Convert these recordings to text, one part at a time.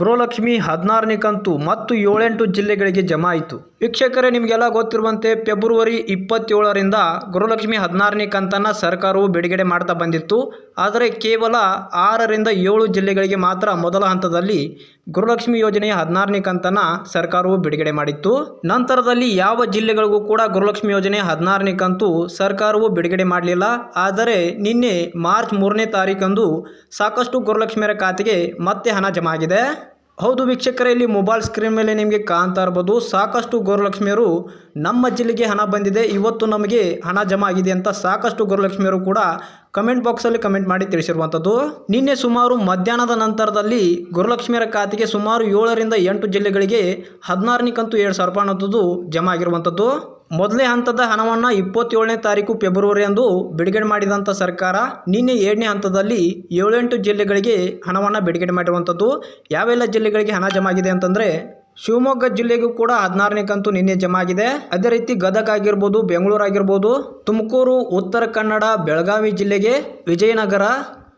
ಗೃಹಲಕ್ಷ್ಮಿ ಹದಿನಾರನೇ ಕಂತು ಮತ್ತು ಏಳೆಂಟು ಜಿಲ್ಲೆಗಳಿಗೆ ಜಮಾ ಆಯಿತು. ವೀಕ್ಷಕರೇ, ನಿಮಗೆಲ್ಲ ಗೊತ್ತಿರುವಂತೆ ಫೆಬ್ರವರಿ ಇಪ್ಪತ್ತೇಳರಿಂದ ಗೃಹಲಕ್ಷ್ಮಿ ಹದಿನಾರನೇ ಕಂತನ್ನು ಸರ್ಕಾರವು ಬಿಡುಗಡೆ ಮಾಡ್ತಾ ಬಂದಿತ್ತು. ಆದರೆ ಕೇವಲ ಆರರಿಂದ ಏಳು ಜಿಲ್ಲೆಗಳಿಗೆ ಮಾತ್ರ ಮೊದಲ ಹಂತದಲ್ಲಿ ಗೃಹಲಕ್ಷ್ಮಿ ಯೋಜನೆಯ ಹದಿನಾರನೇ ಕಂತನ್ನು ಸರ್ಕಾರವು ಬಿಡುಗಡೆ ಮಾಡಿತ್ತು. ನಂತರದಲ್ಲಿ ಯಾವ ಜಿಲ್ಲೆಗಳಿಗೂ ಕೂಡ ಗೃಹಲಕ್ಷ್ಮಿ ಯೋಜನೆ ಹದಿನಾರನೇ ಕಂತು ಸರ್ಕಾರವು ಬಿಡುಗಡೆ ಮಾಡಲಿಲ್ಲ. ಆದರೆ ನಿನ್ನೆ ಮಾರ್ಚ್ ಮೂರನೇ ತಾರೀಕಂದು ಸಾಕಷ್ಟು ಗೃಹಲಕ್ಷ್ಮಿಯರ ಖಾತೆಗೆ ಮತ್ತೆ ಹಣ ಜಮಾ ಆಗಿದೆ. ಹೌದು ವೀಕ್ಷಕರೇ, ಇಲ್ಲಿ ಮೊಬೈಲ್ ಸ್ಕ್ರೀನ್ ಮೇಲೆ ನಿಮಗೆ ಕಾಣ್ತಾ ಇರ್ಬೋದು. ಸಾಕಷ್ಟು ಗೌರಲಕ್ಷ್ಮಿಯರು ನಮ್ಮ ಜಿಲ್ಲೆಗೆ ಹಣ ಬಂದಿದೆ. ಇವತ್ತು ನಮಗೆ ಹಣ ಜಮಾ ಆಗಿದೆ ಅಂತ ಸಾಕಷ್ಟು ಗೌರಲಕ್ಷ್ಮಿಯರು ಕೂಡ ಕಮೆಂಟ್ ಬಾಕ್ಸಲ್ಲಿ ಕಮೆಂಟ್ ಮಾಡಿ ತಿಳಿಸಿರುವಂಥದ್ದು. ನಿನ್ನೆ ಸುಮಾರು ಮಧ್ಯಾಹ್ನದ ನಂತರದಲ್ಲಿ ಗುರುಲಕ್ಷ್ಮಿಯರ ಖಾತೆಗೆ ಸುಮಾರು ಏಳರಿಂದ ಎಂಟು ಜಿಲ್ಲೆಗಳಿಗೆ ಹದಿನಾರನೇ ಕಂತು ಎರಡು ಸಾವಿರ ರೂಪಾಯಿ ಅನ್ನೋದು ಜಮಾ ಆಗಿರುವಂಥದ್ದು. ಮೊದಲನೇ ಹಂತದ ಹಣವನ್ನು ಇಪ್ಪತ್ತೇಳನೇ ತಾರೀಕು ಫೆಬ್ರವರಿ ಅಂದು ಬಿಡುಗಡೆ ಮಾಡಿದಂಥ ಸರ್ಕಾರ ನಿನ್ನೆ ಏಳನೇ ಹಂತದಲ್ಲಿ ಏಳೆಂಟು ಜಿಲ್ಲೆಗಳಿಗೆ ಹಣವನ್ನು ಬಿಡುಗಡೆ ಮಾಡಿರುವಂಥದ್ದು ಯಾವೆಲ್ಲ ಜಿಲ್ಲೆಗಳಿಗೆ ಹಣ ಜಮಾ ಆಗಿದೆ ಅಂತಂದರೆ ಶಿವಮೊಗ್ಗ ಜಿಲ್ಲೆಗೂ ಕೂಡ ಹದಿನಾರನೇ ಕಂತು ನಿನ್ನೆ ಜಮಾ ಆಗಿದೆ ಅದೇ ರೀತಿ ಗದಗ ಆಗಿರ್ಬೋದು, ಬೆಂಗಳೂರು ಆಗಿರ್ಬೋದು, ತುಮಕೂರು, ಉತ್ತರ ಕನ್ನಡ, ಬೆಳಗಾವಿ ಜಿಲ್ಲೆಗೆ ವಿಜಯನಗರ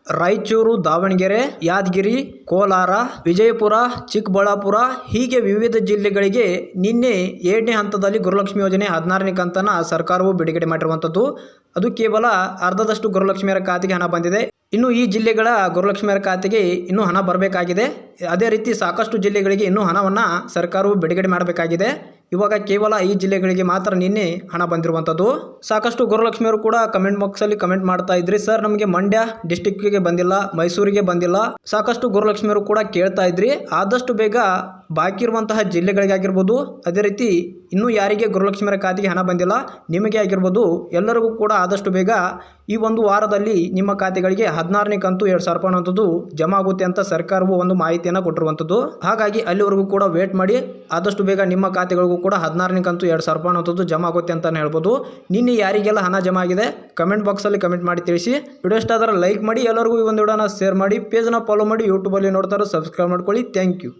ರಾಯಚೂರು, ದಾವಣಗೆರೆ, ಯಾದಗಿರಿ, ಕೋಲಾರ, ವಿಜಯಪುರ, ಚಿಕ್ಕಬಳ್ಳಾಪುರ ಹೀಗೆ ವಿವಿಧ ಜಿಲ್ಲೆಗಳಿಗೆ ನಿನ್ನೆ ಎರಡನೇ ಹಂತದಲ್ಲಿ ಗುರುಲಕ್ಷ್ಮಿ ಯೋಜನೆ ಹದಿನಾರನೇ ಕಂತನ್ನು ಸರ್ಕಾರವು ಬಿಡುಗಡೆ ಮಾಡಿರುವಂಥದ್ದು ಅದು ಕೇವಲ ಅರ್ಧದಷ್ಟು ಗುರುಲಕ್ಷ್ಮಿಯರ ಖಾತೆಗೆ ಹಣ ಬಂದಿದೆ. ಇನ್ನು ಈ ಜಿಲ್ಲೆಗಳ ಗುರುಲಕ್ಷ್ಮಿಯರ ಖಾತೆಗೆ ಇನ್ನೂ ಹಣ ಬರಬೇಕಾಗಿದೆ. ಅದೇ ರೀತಿ ಸಾಕಷ್ಟು ಜಿಲ್ಲೆಗಳಿಗೆ ಇನ್ನೂ ಹಣವನ್ನು ಸರ್ಕಾರವು ಬಿಡುಗಡೆ ಮಾಡಬೇಕಾಗಿದೆ. ಇವಾಗ ಕೇವಲ ಈ ಜಿಲ್ಲೆಗಳಿಗೆ ಮಾತ್ರ ನಿನ್ನೆ ಹಣ ಬಂದಿರುವಂಥದ್ದು. ಸಾಕಷ್ಟು ಗುರುಲಕ್ಷ್ಮಿಯವರು ಕೂಡ ಕಮೆಂಟ್ ಬಾಕ್ಸಲ್ಲಿ ಕಮೆಂಟ್ ಮಾಡ್ತಾ ಇದ್ರಿ. ಸರ್ ನಮಗೆ ಮಂಡ್ಯ ಡಿಸ್ಟಿಕ್ಕಿಗೆ ಬಂದಿಲ್ಲ, ಮೈಸೂರಿಗೆ ಬಂದಿಲ್ಲ. ಸಾಕಷ್ಟು ಗುರುಲಕ್ಷ್ಮಿಯವರು ಕೂಡ ಕೇಳ್ತಾ ಇದ್ರಿ. ಆದಷ್ಟು ಬೇಗ ಬಾಕಿ ಇರುವಂತಹ ಜಿಲ್ಲೆಗಳಿಗಾಗಿರ್ಬೋದು ಅದೇ ರೀತಿ ಇನ್ನೂ ಯಾರಿಗೆ ಗುರುಲಕ್ಷ್ಮಿಯರ ಖಾತೆಗೆ ಹಣ ಬಂದಿಲ್ಲ, ನಿಮಗೆ ಆಗಿರ್ಬೋದು, ಎಲ್ಲರಿಗೂ ಕೂಡ ಆದಷ್ಟು ಬೇಗ ಈ ಒಂದು ವಾರದಲ್ಲಿ ನಿಮ್ಮ ಖಾತೆಗಳಿಗೆ ಹದಿನಾರನೇ ಕಂತು ಎರಡು ಸಾವಿರ ರೂಪಾಯಿ ಅಂತದ್ದು ಜಮಾ ಆಗುತ್ತೆ ಅಂತ ಸರ್ಕಾರವು ಒಂದು ಮಾಹಿತಿಯನ್ನು ಕೊಟ್ಟಿರುವಂಥದ್ದು. ಹಾಗಾಗಿ ಅಲ್ಲಿವರೆಗೂ ಕೂಡ ವೇಟ್ ಮಾಡಿ, ಆದಷ್ಟು ಬೇಗ ನಿಮ್ಮ ಖಾತೆಗಳಿಗೂ ಕೂಡ ಹದಿನಾರನೇ ಕಂತು ಎರಡು ಸಾವಿರ ರೂಪಾಯಿ ಅಂತದ್ದು ಜಮಾ ಆಗುತ್ತೆ ಅಂತಲೇ ಹೇಳ್ಬೋದು. ನಿನ್ನೆ ಯಾರಿಗೆಲ್ಲ ಹಣ ಜಮಾ ಆಗಿದೆ ಕಮೆಂಟ್ ಬಾಕ್ಸಲ್ಲಿ ಕಮೆಂಟ್ ಮಾಡಿ ತಿಳಿಸಿ. ವಿಡಿಯೋ ಇಷ್ಟ ಆದರೆ ಲೈಕ್ ಮಾಡಿ, ಎಲ್ಲರಿಗೂ ಈ ಒಂದು ವಿಡಿಯೋನ ಶೇರ್ ಮಾಡಿ ಪೇಜ್ನ ಫಾಲೋ ಮಾಡಿ ಯೂಟ್ಯೂಬಲ್ಲಿ ನೋಡ್ತಾರೆ ಸಬ್ಸ್ಕ್ರೈಬ್ ಮಾಡ್ಕೊಳ್ಳಿ. Thank you